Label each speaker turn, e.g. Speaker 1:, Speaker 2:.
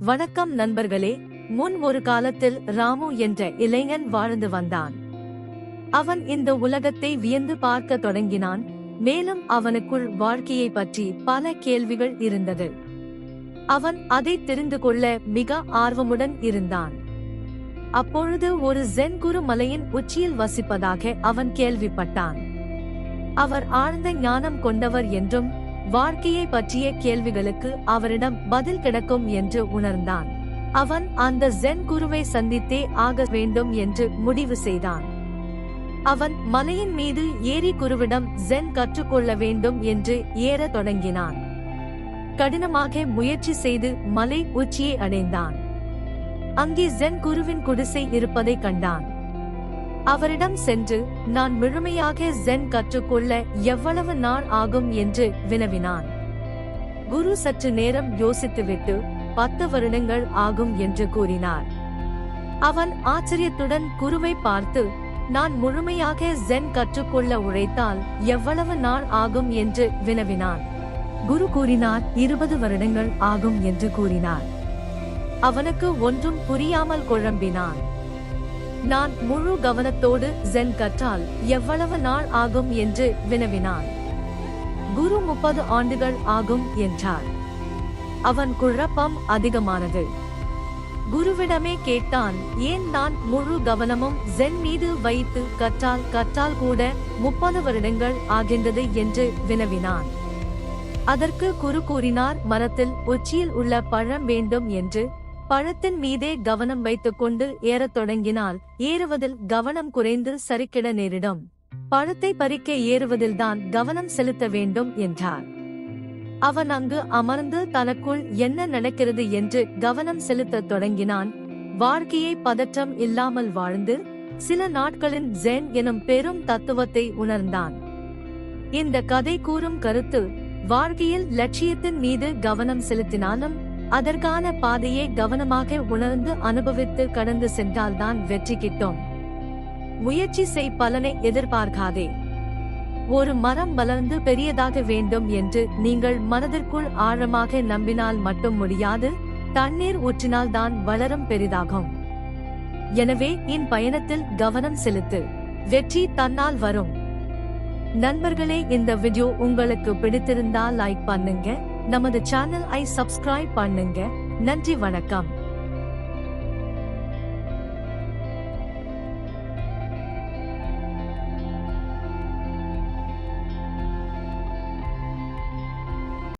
Speaker 1: வணக்கம் நண்பர்களே முன் ஒரு காலத்தில் ராமு என்ற இளைஞன் வாழ்ந்து வந்தான். அவன் இந்த உலகத்தை வியந்து பார்க்க தொடங்கினான் மேலும் அவனுக்குள் வாழ்க்கையை பற்றி பல கேள்விகள் இருந்தது. அவன் அதை தெரிந்து கொள்ள மிக ஆர்வமுடன் இருந்தான். அப்பொழுது ஒரு ஜென் குரு மலையின் உச்சியில் வசிப்பதாக அவன் கேள்விப்பட்டான். அவர் ஆழ்ந்த ஞானம் கொண்டவர் என்றும் வாழ்க்கையை பற்றிய கேள்விகளுக்கு அவரிடம் பதில் கிடைக்கும் என்று உணர்ந்தான். அவன் அந்த ஜென் குருவை சந்தித்தே ஆக வேண்டும் என்று முடிவு செய்தான். அவன் மலையின் மீது ஏறி குருவிடம் ஜென் கற்றுக்கொள்ள வேண்டும் என்று ஏறத் தொடங்கினான். கடினமாக முயற்சி செய்து மலை உச்சியை அடைந்தான். அங்கே ஜென் குருவின் குடிசை இருப்பதை கண்டான். அவரிடம் சென்று நான் முழுமையாக ஜென் கற்றுக்கொள்ள எவ்வளவு நாள் ஆகும்? என்று வினவினான். குரு சற்று நேரம் யோசித்துவிட்டு பத்து வருடங்கள் ஆகும் என்று கூறினார். அவன் ஆச்சரியத்துடன் குருவை பார்த்து நான் முழுமையாக ஜென் கற்றுக்கொள்ள உழைத்தால் எவ்வளவு நாள் ஆகும்? என்று வினவினான். குரு கூறினார் இருபது வருடங்கள் ஆகும் என்று கூறினார். அவனுக்கு ஒன்றும் புரியாமல் குழம்பினான். நான் முழு கவனத்தோடு ஜென் கற்றால் எவ்வளவு நாள் ஆகும் என்று வினவினான். குரு முப்பது ஆண்டுகள் ஆகும் என்றார். அவன் குழப்பம் அதிகமானது. குருவிடமே கேட்டான் ஏன் நான் முழு கவனமும் ஜென் மீது வைத்து கற்றால் கற்றால் கூட முப்பது வருடங்கள் ஆகின்றது என்று வினவினான். அதற்கு குரு கூறினார் மரத்தில் உச்சியில் உள்ள பழம் வேண்டும் என்று பழத்தின் மீதே கவனம் வைத்துக் கொண்டு ஏறத் தொடங்கினால் ஏறுவதில் கவனம் குறைந்து சரிக்கிட நேரிடும். பழத்தை பறிக்க ஏறுவதில்தான் கவனம் செலுத்த வேண்டும் என்றார். அவன் அங்கு அமர்ந்து தனக்குள் என்ன நடக்கிறது என்று கவனம் செலுத்தத் தொடங்கினான். வாழ்க்கையை பதற்றம் இல்லாமல் வாழ்ந்து சில நாட்களின் ஜென் எனும் பெரும் தத்துவத்தை உணர்ந்தான். இந்த கதை கூறும் கருத்து வாழ்க்கையில் லட்சியத்தின் மீது கவனம் செலுத்தினாலும் அதற்கான பாதையை கவனமாக உணர்ந்து அனுபவித்து கடந்து சென்றால்தான் வெற்றி கிட்டும். முயற்சி செய் பலனை எதிர்பார்க்காதே. ஒரு மரம் வளர்ந்து பெரியதாக வேண்டும் என்று நீங்கள் மனதிற்குள் ஆழமாக நம்பினால் மட்டும் முடியாது தண்ணீர் ஊற்றினால் தான் வளரும் பெரிதாகும். எனவே என் பயணத்தில் கவனம் செலுத்து. வெற்றி தன்னால் வரும். நண்பர்களே இந்த வீடியோ உங்களுக்கு பிடித்திருந்தால் லைக் பண்ணுங்க. நமது சேனல் ஐ சப்ஸ்கிரைப் பண்ணுங்க. நன்றி வணக்கம்.